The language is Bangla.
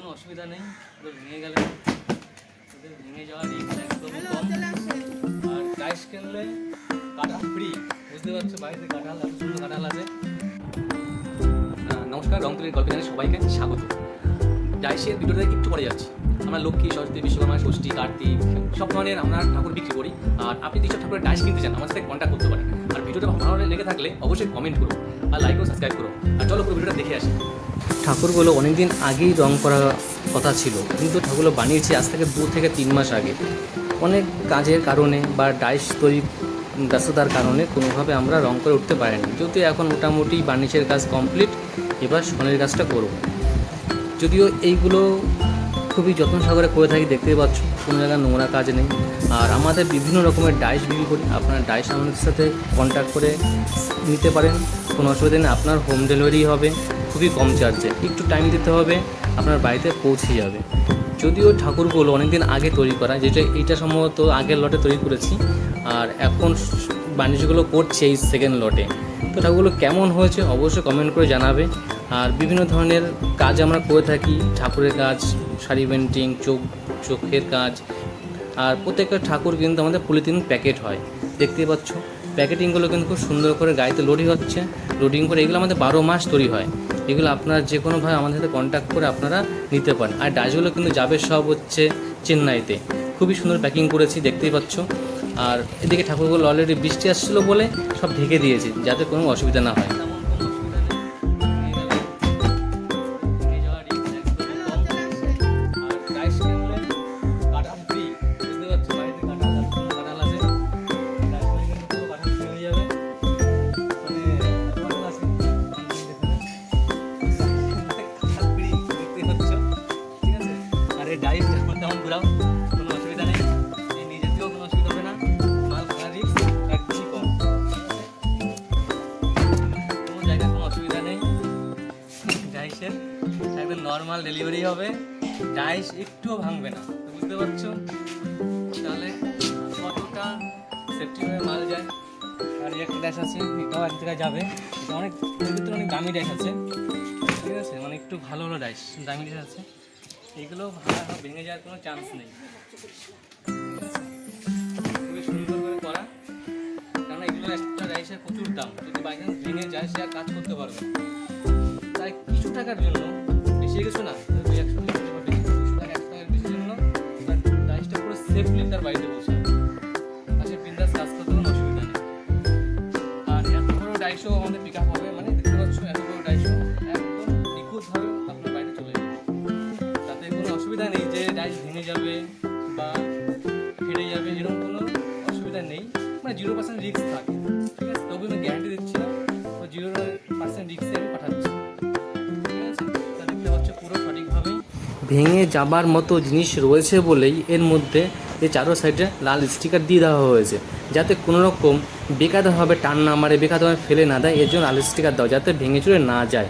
কোনো অসুবিধা নেই ওদের ভেঙে গেলে ওদের ভেঙে যাওয়ার রিস্ক একদম কম আর গাইস কিনলে কাঁঠাল ফ্রি বুঝতে পারছ? বাড়িতে কাঁঠাল এত সুন্দর কাঁঠাল আছে। নমস্কার রংপুরের গল্প জানাই সবাইকে স্বাগত। ডাইসের ভিডিওটা একটু পরে যাচ্ছি। আমরা লক্ষ্মী, সরস্বতী, বিশ্বকর্মা, ষষ্ঠী, কার্তিক, সব ধরনের আমরা ঠাকুর বিক্রি করি। আর আপনি যেসব ঠাকুরের ডাইস কিনতে চান, আমার সাথে কন্ট্যাক্ট করতে পারেন। আর ভিডিওটা ভালো লেগে থাকলে অবশ্যই কমেন্ট করো আর লাইক ও সাবস্ক্রাইব করো। আর চলো পুরো ভিডিওটা দেখে আসি। ঠাকুরগুলো অনেকদিন আগেই রং করা কথা ছিল, কিন্তু ঠাকুরগুলো বানিয়েছি আজ থেকে দু থেকে তিন মাস আগে। অনেক কাজের কারণে বা ডাইস তৈরি ব্যস্ততার কারণে কোনোভাবে আমরা রং করে উঠতে পারিনি। যদিও এখন মোটামুটি বার্নিশের কাজ কমপ্লিট এবার সোনের কাজটা করব। যদিও এইগুলো খুবই যত্ন সহকারে করে থাকি, দেখতেই পাচ্ছ, কোনো জায়গায় নোংরা কাজ নেই। আর আমাদের বিভিন্ন রকমের ডাইস বিক্রি করি, আপনারা ডাইস আমাদের সাথে কন্ট্যাক্ট করে নিতে পারেন, কোনো অসুবিধা নেই, আপনার হোম ডেলিভারি হবে, খুবই কম চার্জে একটু টাইম দিতে হবে, আপনার বাড়িতে পৌঁছে যাবে। যদিও ঠাকুরগুলো অনেকদিন আগে তৈরি করা, যেটা এইটা সম্ভবত আগের লটে তৈরি করেছি, আর এখন বাণিজ্যগুলো করছে এই সেকেন্ড লটে। ঠাকুরগুলো কেমন হয়েছে অবশ্যই কমেন্ট করে জানাবে। আর বিভিন্ন ধরনের কাজ আমরা করে থাকি, ঠাকুরের কাজ, শাড়ি পেন্টিং চোখ, চোখের কাজ। আর প্রত্যেকটা ঠাকুর কিন্তু আমাদের পলিথিন প্যাকেট হয়। দেখতেই পাচ্ছ প্যাকেটিংগুলো কিন্তু খুব সুন্দর করে গাড়িতে লোডিং হচ্ছে। লোডিং করে এগুলো আমাদের বারো মাস তৈরি হয়। এগুলো আপনারা যে কোনোভাবে আমাদের সাথে কন্ট্যাক্ট করে আপনারা নিতে পারেন। আর ডাইসগুলো কিন্তু যাবে সব হচ্ছে চেন্নাইতে। খুবই সুন্দর প্যাকিং করেছি, দেখতেই পাচ্ছ। আর এদিকে ঠাকুরগুলো অলরেডি বৃষ্টি আসছিল বলে সব ঢেকে দিয়েছে, যাতে কোনো অসুবিধা না হয়। একদম নর্মাল ডেলিভারি হবে। ডাইস একটুও ভাঙবে না, তো বুঝতে পারছ? তাহলে কতটা সেফটিভাবে মাল যায়। আর একটা ড্যাশ আছে এটাও এক জায়গায় যাবে। এটা অনেক ভিতরে অনেক দামি ড্যাশ আছে। ঠিক আছে? মানে একটু ভালো ভালো ডাইস দামি ড্যাশ আছে। এগুলো ভাঙা ভেঙে যাওয়ার কোনো চান্স নেই। খুবই সুন্দর করে করা। প্রচুর দাম। যদি বাই চান্স ভেঙে যায়, সে কাজ করতে পারবে তাই কিছু টাকার জন্য বেশি না? দুই একশো টাকা বেশি দুশো টাকা একশো বেশির জন্য তার রাইসটা পুরো সেফলি তার বাড়িতে পৌঁছাবে আর সে বিন্দাস কাজ করতে কোনো অসুবিধা নেই। আর এত বড় ডাইশো আমাদের পিক আপ হবে মানে দেখতে পাচ্ছ এত বড় ডাইশো একদম নিখুঁতভাবে আপনার বাড়িতে চলে যাবে। তাতে কোনো অসুবিধা নেই যে ডাইস ভেঙে যাবে বা ফেটে যাবে, এরকম কোনো অসুবিধা নেই। মানে জিরো পার্সেন্ট রিস্ক থাকে। ঠিক আছে তবু আমি গ্যারান্টি দিচ্ছি না জিরো পার্সেন্ট রিস্কে ভেঙে যাবার মতো জিনিস রয়েছে বলেই এর মধ্যে এই চারো সাইডে লাল স্টিকার দিয়ে দেওয়া হয়েছে। যাতে কোনো রকম বেকারভাবে টান না মারে বেকারভাবে ফেলে না দেয়, এর জন্য লাল স্টিকার দেওয়া যাতে ভেঙে চুরে না যায়।